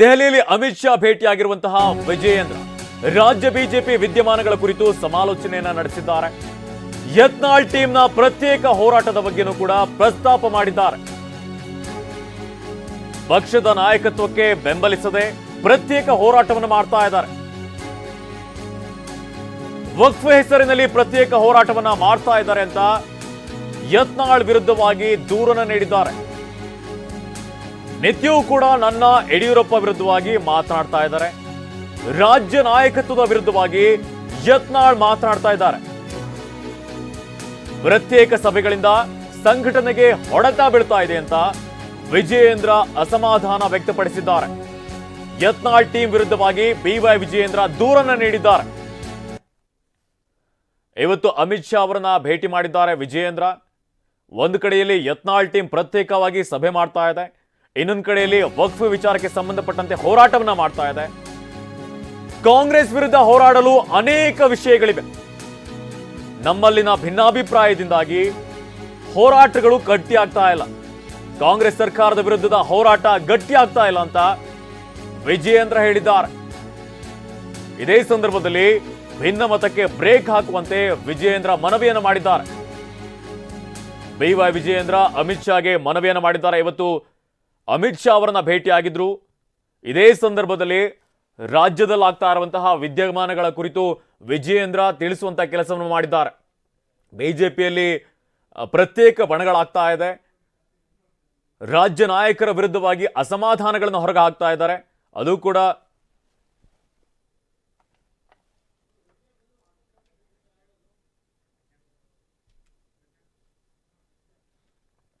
ದೆಹಲಿಯಲ್ಲಿ ಅಮಿತ್ ಶಾ ಭೇಟಿಯಾಗಿರುವಂತಹ ವಿಜಯೇಂದ್ರ. ರಾಜ್ಯ ಬಿಜೆಪಿ ವಿದ್ಯಮಾನಗಳ ಕುರಿತು ಸಮಾಲೋಚನೆಯನ್ನ ನಡೆಸಿದ್ದಾರೆ. ಯತ್ನಾಳ್ ಟೀಮ್ನ ಪ್ರತ್ಯೇಕ ಹೋರಾಟದ ಬಗ್ಗೆನೂ ಕೂಡ ಪ್ರಸ್ತಾಪ ಮಾಡಿದ್ದಾರೆ. ಪಕ್ಷದ ನಾಯಕತ್ವಕ್ಕೆ ಬೆಂಬಲಿಸದೆ ಪ್ರತ್ಯೇಕ ಹೋರಾಟವನ್ನು ಮಾಡ್ತಾ ಇದ್ದಾರೆ. ವಕ್ಫ್ ಹೆಸರಿನಲ್ಲಿ ಪ್ರತ್ಯೇಕ ಹೋರಾಟವನ್ನ ಮಾಡ್ತಾ ಇದ್ದಾರೆ ಅಂತ ಯತ್ನಾಳ್ ವಿರುದ್ಧವಾಗಿ ದೂರನ ನೀಡಿದ್ದಾರೆ. ನಿತ್ಯವೂ ಕೂಡ ನನ್ನ ಯಡಿಯೂರಪ್ಪ ವಿರುದ್ಧವಾಗಿ ಮಾತನಾಡ್ತಾ ಇದ್ದಾರೆ. ರಾಜ್ಯ ನಾಯಕತ್ವದ ವಿರುದ್ಧವಾಗಿ ಯತ್ನಾಳ್ ಮಾತನಾಡ್ತಾ ಇದ್ದಾರೆ. ಪ್ರತ್ಯೇಕ ಸಭೆಗಳಿಂದ ಸಂಘಟನೆಗೆ ಹೊಡೆತ ಬೀಳ್ತಾ ಇದೆ ಅಂತ ವಿಜಯೇಂದ್ರ ಅಸಮಾಧಾನ ವ್ಯಕ್ತಪಡಿಸಿದ್ದಾರೆ. ಯತ್ನಾಳ್ ಟೀಂ ವಿರುದ್ಧವಾಗಿ ಬಿವೈ ವಿಜಯೇಂದ್ರ ದೂರನ್ನು ನೀಡಿದ್ದಾರೆ. ಇವತ್ತು ಅಮಿತ್ ಶಾ ಅವರನ್ನ ಭೇಟಿ ಮಾಡಿದ್ದಾರೆ ವಿಜಯೇಂದ್ರ. ಒಂದು ಕಡೆಯಲ್ಲಿ ಯತ್ನಾಳ್ ಟೀಂ ಪ್ರತ್ಯೇಕವಾಗಿ ಸಭೆ ಮಾಡ್ತಾ ಇದೆ. ಇನ್ನೊಂದು ಕಡೆಯಲ್ಲಿ ವಕ್ಫ್ ವಿಚಾರಕ್ಕೆ ಸಂಬಂಧಪಟ್ಟಂತೆ ಹೋರಾಟವನ್ನ ಮಾಡ್ತಾ ಇದೆ. ಕಾಂಗ್ರೆಸ್ ವಿರುದ್ಧ ಹೋರಾಡಲು ಅನೇಕ ವಿಷಯಗಳಿವೆ. ನಮ್ಮಲ್ಲಿನ ಭಿನ್ನಾಭಿಪ್ರಾಯದಿಂದಾಗಿ ಹೋರಾಟಗಳು ಗಟ್ಟಿಯಾಗ್ತಾ ಇಲ್ಲ. ಕಾಂಗ್ರೆಸ್ ಸರ್ಕಾರದ ವಿರುದ್ಧದ ಹೋರಾಟ ಗಟ್ಟಿಯಾಗ್ತಾ ಇಲ್ಲ ಅಂತ ವಿಜಯೇಂದ್ರ ಹೇಳಿದ್ದಾರೆ. ಇದೇ ಸಂದರ್ಭದಲ್ಲಿ ಭಿನ್ನ ಮತಕ್ಕೆ ಬ್ರೇಕ್ ಹಾಕುವಂತೆ ವಿಜಯೇಂದ್ರ ಮನವಿಯನ್ನು ಮಾಡಿದ್ದಾರೆ. ಬಿವೈ ವಿಜಯೇಂದ್ರ ಅಮಿತ್ ಶಾಗೆ ಮನವಿಯನ್ನು ಮಾಡಿದ್ದಾರೆ. ಇವತ್ತು ಅಮಿತ್ ಶಾ ಅವರನ್ನ ಭೇಟಿಯಾಗಿದ್ದರು ಇದೇ ಸಂದರ್ಭದಲ್ಲಿ ರಾಜ್ಯದಲ್ಲಿ ಆಗ್ತಾ ಇರುವಂತಹ ವಿದ್ಯಮಾನಗಳ ಕುರಿತು ವಿಜಯೇಂದ್ರ ತಿಳಿಸುವಂಥ ಕೆಲಸವನ್ನು ಮಾಡಿದ್ದಾರೆ. ಬಿಜೆಪಿಯಲ್ಲಿ ಪ್ರತ್ಯೇಕ ಬಣಗಳಾಗ್ತಾ ಇದೆ. ರಾಜ್ಯ ನಾಯಕರ ವಿರುದ್ಧವಾಗಿ ಅಸಮಾಧಾನಗಳನ್ನು ಹೊರಗೆ ಹಾಕ್ತಾ ಇದ್ದಾರೆ. ಅದು ಕೂಡ